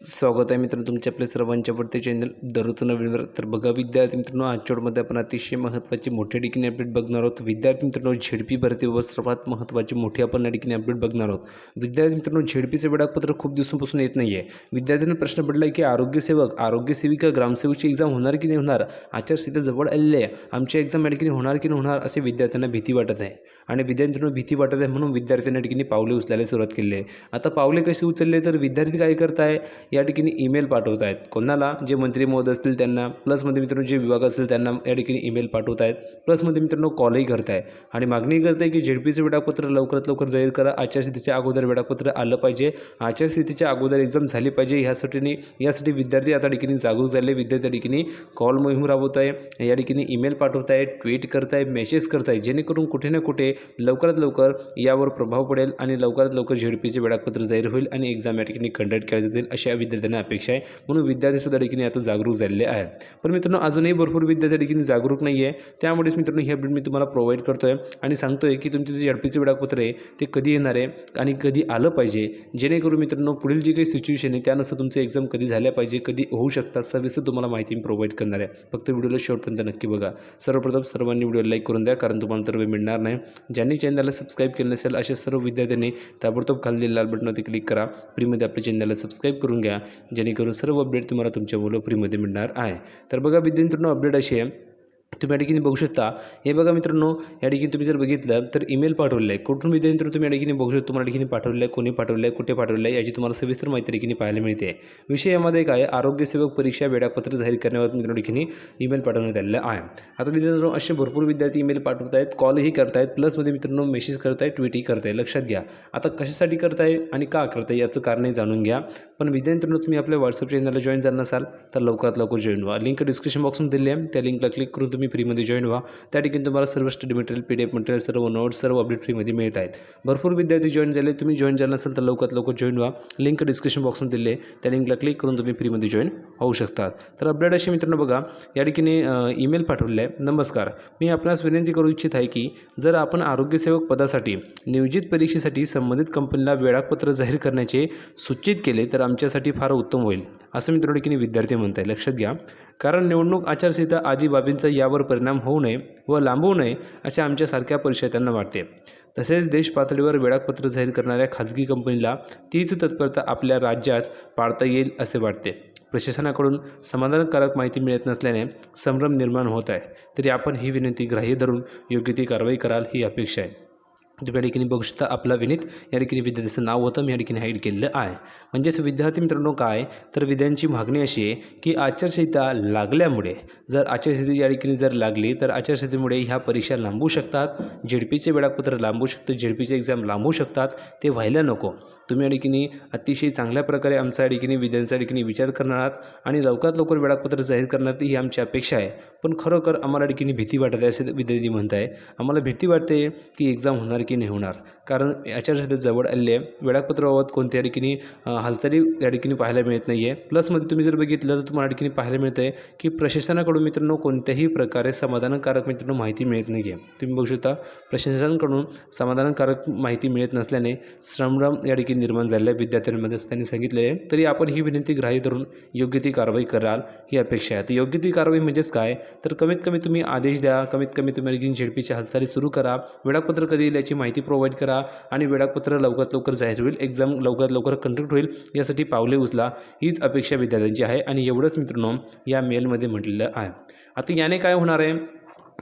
स्वागत आहे मित्रांनो तुमच्या आपल्या सर्वांच्या आवडते चॅनल दररोजचं नवीन वर. तर बघा विद्यार्थी मित्रांनो आजच्या आपण अतिशय महत्त्वाची मोठ्या ठिकाणी अपडेट बघणार आहोत. विद्यार्थी मित्रांनो झेडपी भरती व सर्वात महत्त्वाची मोठी आपण या ठिकाणी अपडेट बघणार आहोत. विद्यार्थी मित्रांनो झेडपीचं वेळापत्र खूप दिवसांपासून येत नाही आहे विद्यार्थ्यांना प्रश्न पडला आहे की आरोग्यसेवक आरोग्यसेविका ग्रामसेवकची एक्झाम होणार की नाही होणार? आचारसंहिता जवळ आलेली आहे. आमची एक्झाम या ठिकाणी होणार की नाही होणार असे विद्यार्थ्यांना भीती वाटत आहे. आणि विद्यार्थ्यांना भीती वाटत आहे म्हणून विद्यार्थ्यांना ठिकाणी पावले उचलायला सुरुवात केली आहे. आता पावले कशी उचलले तर विद्यार्थी काय करत आहे या ठिकाणी ईमेल पाठवत आहेत कोणाला? जे मंत्री महोदय असतील त्यांना. प्लसमध्ये मित्रांनो जे विभाग असतील त्यांना या ठिकाणी ईमेल पाठवत आहेत प्लसमध्ये मित्रांनो कॉलही करत आहे आणि मागणी करत आहे की झेडपीचं वेळापत्र लवकरात लवकर जाहीर करा. आचारसंहितेच्या अगोदर वेळापत्र आलं पाहिजे. आचारसंहितेच्या अगोदर एक्झाम झाली पाहिजे. ह्यासाठी यासाठी विद्यार्थी आता ठिकाणी जागरूक झाले. विद्यार्थी ठिकाणी कॉल मोहीम राबवत आहे या ठिकाणी ईमेल पाठवत आहे ट्विट करत आहे मेसेज करत आहे जेणेकरून कुठे ना कुठे लवकरात लवकर यावर प्रभाव पडेल आणि लवकरात लवकर झेडपीचे वेळापत्र जाहीर होईल आणि एक्झाम या ठिकाणी कंडक्ट केल्या जातील अशा विद्यार्थ्यांना अपेक्षा आहे. म्हणून विद्यार्थीसुद्धा ठिकाणी आता जागरूक झालेले आहे पण मित्रांनो अजूनही भरपूर विद्यार्थी ठिकाणी जागरूक नाही आहे. त्यामुळेच मित्रांनो हे अपडेट मी तुम्हाला प्रोव्हाइड करतो आहे आणि सांगतो आहे की तुमचे जे झडपीचे वेळापत्र आहे ते कधी येणार आहे आणि कधी आलं पाहिजे. जेणेकरून मित्रांनो पुढील जी काही सिच्युएशन आहे त्यानुसार तुमचं एक्झाम कधी झाल्या पाहिजे कधी होऊ शकतात सविस्तर तुम्हाला माहिती मी प्रोव्हाइड करणार आहे. फक्त व्हिडिओला शेवटपर्यंत नक्की बघा. सर्वप्रथम सर्वांनी व्हिडिओ लाईक करून द्या कारण तुम्हाला तर वेळ मिळणार नाही. ज्यांनी चॅनलला सबस्क्राईब केलं नसेल अशा सर्व विद्यार्थ्यांनी ताबडतोब खाली लाल बटनवरती क्लिक करा. फ्रीमध्ये आपल्या चॅनलला सबस्क्राईब करून घ्या. जेणेकरून सर्व अपडेट तुम्हाला तुमच्या मुलं फ्रीमध्ये मिळणार आहे. तर बघा विद्यार्थ्यांनो अपडेट अशी आहे. तुम्ही या ठिकाणी बघू शकता. हे बघा मित्रांनो या ठिकाणी तुम्ही जर बघितलं तर ईमेल पाठवलेला आहे. कुठून विद्यार्थी तुम्ही या ठिकाणी बघू शकता. तुम्हाला ठिकाणी पाठवलेलं आहे कोणी पाठवलं आहे कुठे पाठवलं आहे याची तुम्हाला सविस्तर माहिती ठिकाणी पाहायला मिळते. विषय यामध्ये काय आरोग्यसेवक परीक्षा वेळापत्र जाहीर करण्याबाबत मित्रांनो ठिकाणी ईमेल पाठवण्यात आलेलं आहे. आता मित्रांनो असे भरपूर विद्यार्थी ईमेल पाठवत आहेत कॉलही करत आहेत प्लसमध्ये मित्रांनो मेसेज करत ट्विटही करत आहे लक्षात घ्या. आता कशासाठी करताय आणि का करताय याचं कारणही जाणून घ्या. पण विद्यार्थ्यांनो तुम्ही आपल्या व्हॉट्सअप चॅनलला जॉईन झाला नसाल तर लवकरात लवकर जॉईन व्हा. लिंक डिस्क्रिप्शन बॉक्समध्ये दिली आहे. त्या लिंकला क्लिक करून तुम्ही फ्रीमध्ये जॉईन व्हा. त्या ठिकाणी तुम्हाला सर्व study material P D F material सर्व नोट्स सर्व अपडेट फ्रीमध्ये मिळत आहेत. भरपूर विद्यार्थी जॉईन झाले. तुम्ही जॉईन झाला असेल तर लवकरात लवकर जॉईन व्हा. लिंक डिस्क्रिप्शन बॉक्समध्ये दिले त्या लिंकला क्लिक करून तुम्ही फ्रीमध्ये जॉईन होऊ शकतात. तर अपडेट अशी मित्रांनो बघा या ठिकाणी ईमेल पाठवलेला आहे. नमस्कार. मी आपणास विनंती करू इच्छित आहे की जर आपण आरोग्यसेवक पदासाठी नियोजित परीक्षेसाठी संबंधित कंपनीला वेळापत्र जाहीर करण्याचे सूचित केले तर आमच्यासाठी फार उत्तम होईल. असं मित्रांनो ठिकाणी विद्यार्थी म्हणत आहे लक्षात घ्या. कारण निवडणूक आचारसंहिता आदी बाबींचा यावर परिणाम होऊ नये व लांबवू नये असे आमच्यासारख्या परिषदांना वाटते. तसेच देश पातळीवर वेळापत्र जाहीर करणाऱ्या खाजगी कंपनीला तीच तत्परता आपल्या राज्यात पाळता येईल असे वाटते. प्रशासनाकडून समाधानकारक माहिती मिळत नसल्याने संभ्रम निर्माण होत आहे. तरी आपण ही विनंती ग्राह्य धरून योग्य ती कारवाई कराल ही अपेक्षा आहे. तुम्ही या ठिकाणी बघू शकता आपला विनीत या ठिकाणी विद्यार्थ्याचं नाव होतं मी या ठिकाणी हाईड केलेलं आहे. म्हणजेच विद्यार्थी मित्रांनो काय तर विद्यांची मागणी अशी आहे की आचारसंहिता लागल्यामुळे जर आचारसंहिता या ठिकाणी जर लागली तर आचारसंहितेमुळे ह्या परीक्षा लांबू शकतात झेडपीचे वेळापत्र लांबू शकतं झेडपीचे एक्झाम लांबू शकतात ते व्हायला नको. तुम्ही या ठिकाणी अतिशय चांगल्या प्रकारे आमचा या ठिकाणी विद्यांच्या ठिकाणी विचार करणार आहात आणि लवकरात लवकर वेळापत्र जाहीर करण्यात ही आमची अपेक्षा आहे. पण खरोखर आम्हाला ठिकाणी भीती वाटत आहे असे विद्यार्थी म्हणत आहे आम्हाला भीती वाटते की एक्झाम होणार की नाही होणार. कारण आचारसंहिता जवळ आलेले आहे. वेळापत्राबाबत कोणत्या ठिकाणी हालचाली या ठिकाणी पाहायला मिळत नाही आहे प्लसमध्ये तुम्ही जर बघितलं तर तुम्हाला ठिकाणी पाहायला मिळतं आहे की प्रशासनाकडून मित्रांनो कोणत्याही प्रकारे समाधानकारक मित्रांनो माहिती मिळत नाही आहे तुम्ही बघू शकता प्रशासनाकडून समाधानकारक माहिती मिळत नसल्याने श्रमराम या ठिकाणी निर्माण झालेल्या विद्यार्थ्यांमध्ये त्यांनी सांगितलं आहे तरी आपण ही विनंती ग्राह्य धरून योग्य ती कारवाई कराल ही अपेक्षा आहे. तर योग्य ती कारवाई म्हणजेच काय? तर कमीत कमी तुम्ही आदेश द्या. कमीत कमी तुम्ही आणखी हालचाली सुरू करा. वेळापत्र कधी येईल याची माहिती प्रोव्हाइड करा आणि वेळापत्र लवकरात लवकर जाहीर होईल. एक्झाम लवकरात लवकर कंडक्ट होईल. यासाठी पावले उचला. हीच अपेक्षा विद्यार्थ्यांची आहे आणि एवढंच मित्रांनो या मेलमध्ये म्हटलेलं आहे. आता याने काय होणार आहे?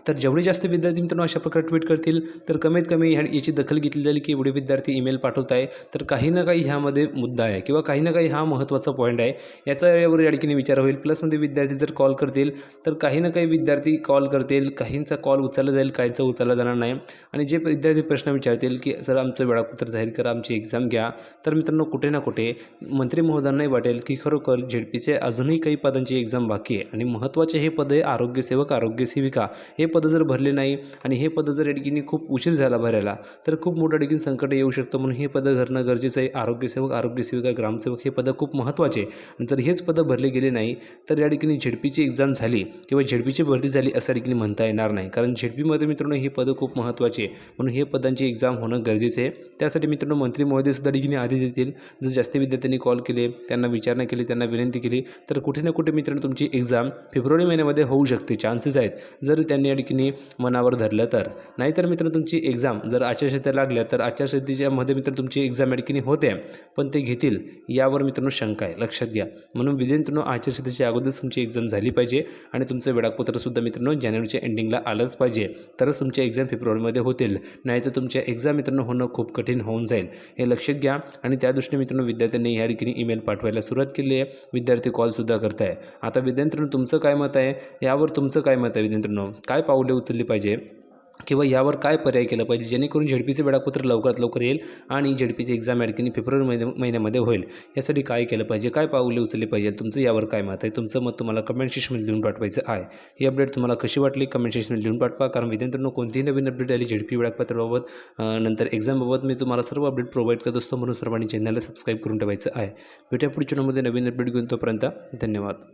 तर जेवढे जास्त विद्यार्थी मित्रांनो अशा प्रकारे ट्विट करतील तर कमीत कमी ह्या याची दखल घेतली जाईल की एवढे विद्यार्थी ईमेल पाठवत आहे. तर काही ना काही ह्यामध्ये मुद्दा आहे किंवा काही ना काही हा महत्त्वाचा पॉईंट आहे. याचा यावर या ठिकाणी विचार होईल. प्लसमध्ये विद्यार्थी जर कॉल करतील तर काही ना काही विद्यार्थी कॉल करतील. काहींचा कॉल उचलला जाईल काहींचा उचलला जाणार नाही. आणि जे विद्यार्थी प्रश्न विचारतील की सर आमचं वेळापत्र जाहीर करा आमची एक्झाम घ्या. तर मित्रांनो कुठे ना कुठे मंत्री महोदयांनाही वाटेल की खरोखर झेडपीचे अजूनही काही पदांची एक्झाम बाकी आहे. आणि महत्त्वाचे हे पद आहे आरोग्यसेवक आरोग्यसेविका हे पदं जर भरले नाही आणि हे पदं जर या खूप उशीर झाला भरायला तर खूप मोठ्या ठिकाणी संकट येऊ शकतं. म्हणून हे पदं भरणं गरजेचं आहे. आरोग्यसेवक आरोग्यसेविका ग्रामसेवक हे पदं खूप महत्त्वाचे आणि जर हेच पदं भरले गेले नाही तर या ठिकाणी झेडपीची एक्झाम झाली किंवा झेडपीची भरती झाली असं ठिकाणी म्हणता येणार नाही. कारण झेडपीमध्ये मित्रांनो ही पदं खूप महत्त्वाचे आहे. म्हणून हे पदांची एक्झाम होणं गरजेचं आहे. त्यासाठी मित्रांनो मंत्री महोदय सुद्धा ठिकाणी आदेश देतील. जर जास्त विद्यार्थ्यांनी कॉल केले त्यांना विचारणा केली त्यांना विनंती केली तर कुठे ना कुठे मित्रांनो तुमची एक्झाम फेब्रुवारी महिन्यामध्ये होऊ शकते. चान्सेस आहेत. जर त्यांनी या पिकनी मनावर धरलं तर? नाहीतर मित्र तुमची एक्झाम जर आचारसंहिता लागल्या तर आचारसंहितेच्यामध्ये मित्र तुमची एक्झाम अडकिनी होते पण ते घेतील यावर मित्रांनो शंका आहे. लक्षात घ्या. म्हणून विद्यार्थ्यांनो आचारसंहितेच्या अगोदरच तुमची एक्झाम झाली पाहिजे आणि तुमचं वेळापत्रसुद्धा मित्रांनो जानेवारीच्या एंडिंगला आलंच पाहिजे. तरच तुमच्या एक्झाम फेब्रुवारीमध्ये होतील. नाहीतर तुमच्या एक्झाम मित्रांनो होणं खूप कठीण होऊन जाईल. हे लक्षात घ्या आणि त्या दृष्टीने मित्रांनो विद्यार्थ्यांनी या ठिकाणी ईमेल पाठवायला सुरुवात केली आहे. विद्यार्थी कॉलसुद्धा करत आहे आता विद्यार्थ्यांनो तुमचं काय मत आहे? यावर तुमचं काय मत आहे विद्यार्थ्यांनो? काय पावले उचलली पाहिजे किंवा यावर काय पर्याय केलं पाहिजे? जेणेकरून झेडपीचं वेळापत्र लवकरात लवकर येईल आणि झेडपीची एक्झाम या फेब्रुवारी महिन्या महिन्यामध्ये होईल. यासाठी काय केलं पाहिजे? काय पावले उचलली पाहिजे? तुमचं यावर काय मत आहे? तुमचं मत तुम्हाला कमेंट सेक्शनमध्ये लिहून पाठवायचं आहे. ही अपडेट तुम्हाला कशी वाटली? कमेंट सेक्शनमध्ये लिहून पाठवा. कारण विद्यार्थ्यांनो कोणतीही नवीन अपडेट आली झेडपी वेळापत्राबाबत नंतर एक्झामबाबत मी तुम्हाला सर्व अपडेट प्रोव्हाइड करत असतो. म्हणून सर्वांनी चॅनलला सबस्क्राईब करून ठेवायचं आहे. भेटूया पुढच्या नवीन अपडेट घेऊन तोपर्यंत धन्यवाद.